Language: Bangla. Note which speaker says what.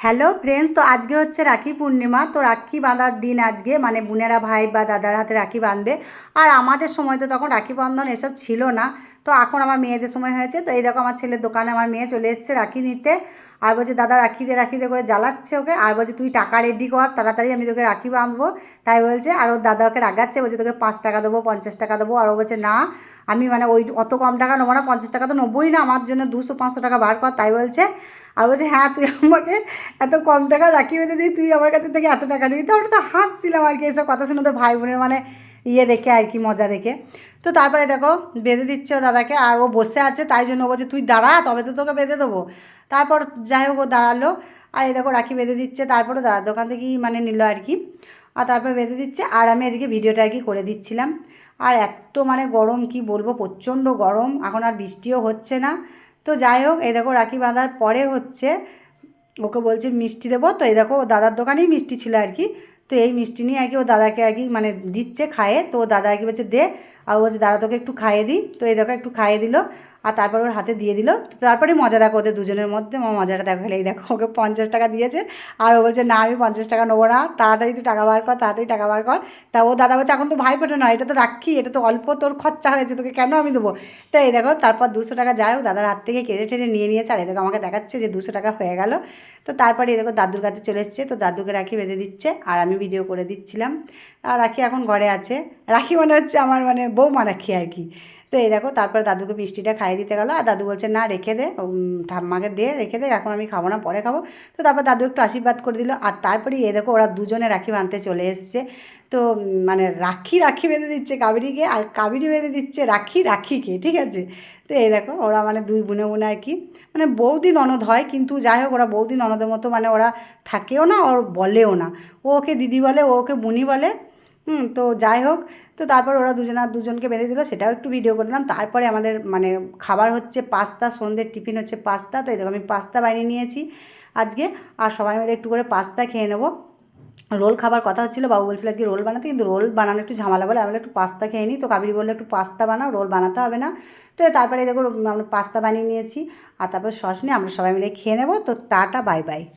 Speaker 1: হ্যালো ফ্রেন্ডস তো আজকে হচ্ছে রাখি পূর্ণিমা। তো রাখি বাঁধার দিন আজকে মানে বোনেরা, ভাই বা দাদার হাতে রাখি বাঁধবে। আর আমাদের সময় তো তখন রাখি বন্ধন এসব ছিল না। তো এখন আমার মেয়েদের সময় হয়েছে। তো এই দেখো আমার ছেলের দোকানে আমার মেয়ে চলে এসেছে রাখি নিতে। আর বলছে, দাদা রাখি দে রাখি দে করে জ্বালাচ্ছে ওকে। আর বলছে, তুই টাকা রেডি কর, তাড়াতাড়ি আমি তোকে রাখি বাঁধবো। তাই বলছে, আর ওর দাদা ওকে রাগাচ্ছে, বলছে, তোকে পাঁচ টাকা দেবো, পঞ্চাশ টাকা দেবো। আর ও বলছে, না, আমি মানে ওই অত কম টাকা নেব না, পঞ্চাশ টাকা তো নেবোই না। আমার জন্য দুশো, পাঁচশো টাকা বার কর। তাই বলছে আর বলছে হ্যাঁ তুই আমাকে এত কম টাকা রাখি বেঁধে দিই তুই আমার কাছে থেকে এত টাকা নিবি। তো তো হাসছিলাম আর কি, এসব কথা শুনে তো ভাই বোনের মানে ইয়ে দেখে আর কি, মজা দেখে। তো তারপরে দেখো, বেঁধে দিচ্ছে দাদাকে, আর ও বসে আছে, তাই জন্য ও বলছে, তুই দাঁড়া, তবে তো তোকে বেঁধে দেবো। তারপর যাই হোক, ও দাঁড়াল, আর এই দেখো, রাখি বেঁধে দিচ্ছে, তারপরে দাদার দোকান থেকেই মানে নিল আর কি। আর তারপরে বেঁধে দিচ্ছে, আর আমি এদিকে ভিডিওটা আর কি করে দিচ্ছিলাম। আর এত মানে গরম, কি বলব, প্রচণ্ড গরম, এখন আর বৃষ্টিও হচ্ছে না। তো যাই হোক, এই দেখো রাখি বাঁধার পরে হচ্ছে ওকে বলছে মিষ্টি দেবো। তো এই দেখো, দাদার দোকানেই মিষ্টি ছিল আর কি। তো এই মিষ্টি নিয়ে আর কি ও দাদাকে আর কি মানে দিচ্ছে, খায়ে। তো ও দাদা আর কি বলছে, দে। আর বলছে, দাদা, তোকে একটু খাইয়ে দিই। তো এই দেখো, একটু খাইয়ে দিল। আর তারপর ওর হাতে দিয়ে দিল। তারপরে মজা দেখো ওদের দুজনের মধ্যে আমার মজাটা দেখো, এই দেখো, ওকে পঞ্চাশ টাকা দিয়েছে। আর ও বলছে, না, আমি পঞ্চাশ টাকা নেব না, তাড়াতাড়ি তুই টাকা বার কর, তাড়াতাড়ি টাকা বার কর। তা ও দাদা বলছে, এখন তো ভাই ফোটে নয়, এটা তো রাখি এটা তো অল্প তোর খরচা হয়েছে, তোকে কেন আমি দেবো? তো এই দেখো, তারপর দুশো টাকা যাই হোক, দাদার হাত থেকে কেটে টেনে নিয়ে নিয়েছে, আর এই দেখো, আমাকে দেখাচ্ছে যে দুশো টাকা হয়ে গেল। তো তারপরে এই দেখো, দাদুর কাছে চলে এসছে, তো দাদুকে রাখি বেঁধে দিচ্ছে, আর আমি ভিডিও করে দিচ্ছিলাম। আর রাখি এখন ঘরে আছে। রাখি মনে হচ্ছে আমার মানে বৌমা রাখি আর কি। তো এই দেখো, তারপরে দাদুকে মিষ্টিটা খাইয়ে দিতে গেলো আর দাদু বলছে, না, রেখে দে ঠাম্মাকে দে, রেখে দে, এখন আমি খাব না, পরে খাব। তো তারপর দাদু একটু আশীর্বাদ করে দিল। আর তারপরে এ দেখো, ওরা দুজনে রাখি বাঁধতে চলে এসছে। তো মানে রাখি রাখি বেঁধে দিচ্ছে কাবেরিকে আর কাবেরি বেঁধে দিচ্ছে রাখি, রাখিকে, ঠিক আছে? তো এই দেখো, ওরা মানে দুই বোনে বোনে আর কি। মানে বৌদি ননদ হয়, কিন্তু যাই হোক, ওরা বৌদি ননদের মতো মানে ওরা থাকেও না, ওর বলেও না। ও ওকে দিদি বলে, ও ওকে বুনি বলে হুম, তো যাই হোক, তো তারপর ওরা দুজনা দুজনকে বেঁধে দিল, সেটাও একটু ভিডিও করলাম তারপরে আমাদের মানে খাবার হচ্ছে পাস্তা, সন্ধ্যের টিফিন হচ্ছে পাস্তা, তো এই আমি পাস্তা বানিয়ে নিয়েছি আজকে। আর সবাই মিলে একটু করে পাস্তা খেয়ে নেব। রোল খাবার কথা হচ্ছিল, বাবু বলছিল আজকে রোল বানাতে, কিন্তু রোল বানানো একটু ঝামেলা বলে আমরা একটু পাস্তা খেয়ে নিই। তো কাবিরি বলল, একটু পাস্তা বানাও, রোল বানাতে হবে না। তো তারপরে দেখো, আমরা পাস্তা বানিয়ে নিয়েছি। আর তারপর সস নিয়ে আমরা সবাই মিলে খেয়ে নেব। তো টাটা, বাই বাই।